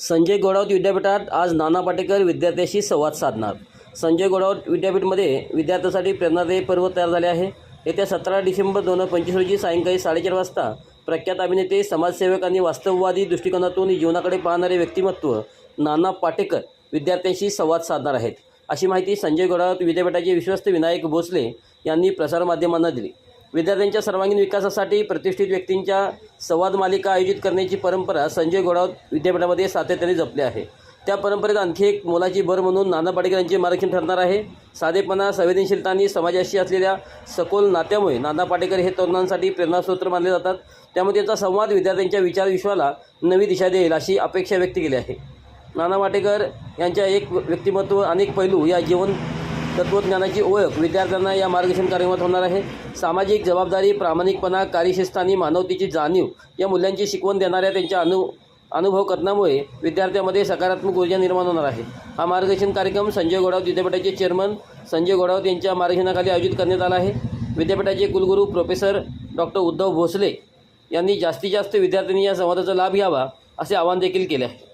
संजय गोडावत विद्यापीठात आज नाना पाटेकर विद्यार्थ्यांशी संवाद साधणार. संजय गोडावत विद्यापीठमध्ये विद्यार्थ्यांसाठी प्रेरणादायी पर्व तयार झाले आहे. येत्या सतरा डिसेंबर दोन हजार पंचवीस रोजी सायंकाळी साडेचार वाजता प्रख्यात अभिनेते समाजसेवक आणि वास्तववादी दृष्टिकोनातून जीवनाकडे पाहणारे व्यक्तिमत्व नाना पाटेकर विद्यार्थ्यांशी संवाद साधणार आहेत. अशी माहिती संजय गोडावत विद्यापीठाचे विश्वस्त विनायक भोसले यांनी प्रसारमाध्यमांना दिली. विद्यार्थ्यांच्या सर्वांगीण विकासासाठी प्रतिष्ठित व्यक्तींच्या संवाद मालिका आयोजित करण्याची परंपरा संजय गोडावत विद्यापीठामध्ये सातत्याने जपली आहे. त्या परंपरेत आणखी एक मोलाची भर म्हणून नाना पाटेकर यांचे मार्गदर्शन ठरणार आहे. साधेपणा संवेदनशीलता आणि समाजाशी असलेल्या सखोल नात्यामुळे नाना पाटेकर हे तरुणांसाठी प्रेरणास्त्रोत्र मानले जातात. त्यामुळे त्यांचा संवाद विद्यार्थ्यांच्या विचारविश्वाला नवी दिशा देईल अशी अपेक्षा व्यक्त केली आहे. नाना पाटेकर यांच्या एक व्यक्तिमत्व अनेक पैलू या जीवन तत्त्वज्ञानाची ओळख विद्यार्थ्यांना या मार्गदर्शन कार्यक्रमात होणार आहे. सामाजिक जबाबदारी प्रामाणिकपणा कार्यशिस्त आणि मानवतेची जाणीव या मूल्यांची शिकवण देणाऱ्या त्यांच्या अनु अनुभव कथनामुळे विद्यार्थ्यांमध्ये सकारात्मक ऊर्जा निर्माण होणार आहे. हा मार्गदर्शन कार्यक्रम संजय गोडावत विद्यापीठाचे चेअरमन संजय गोडावत यांच्या मार्गदर्शनाखाली आयोजित करण्यात आला आहे. विद्यापीठाचे कुलगुरू प्रोफेसर डॉक्टर उद्धव भोसले यांनी जास्तीत जास्त विद्यार्थ्यांनी या संवादाचा लाभ घ्यावा असे आवाहन देखील केले आहे.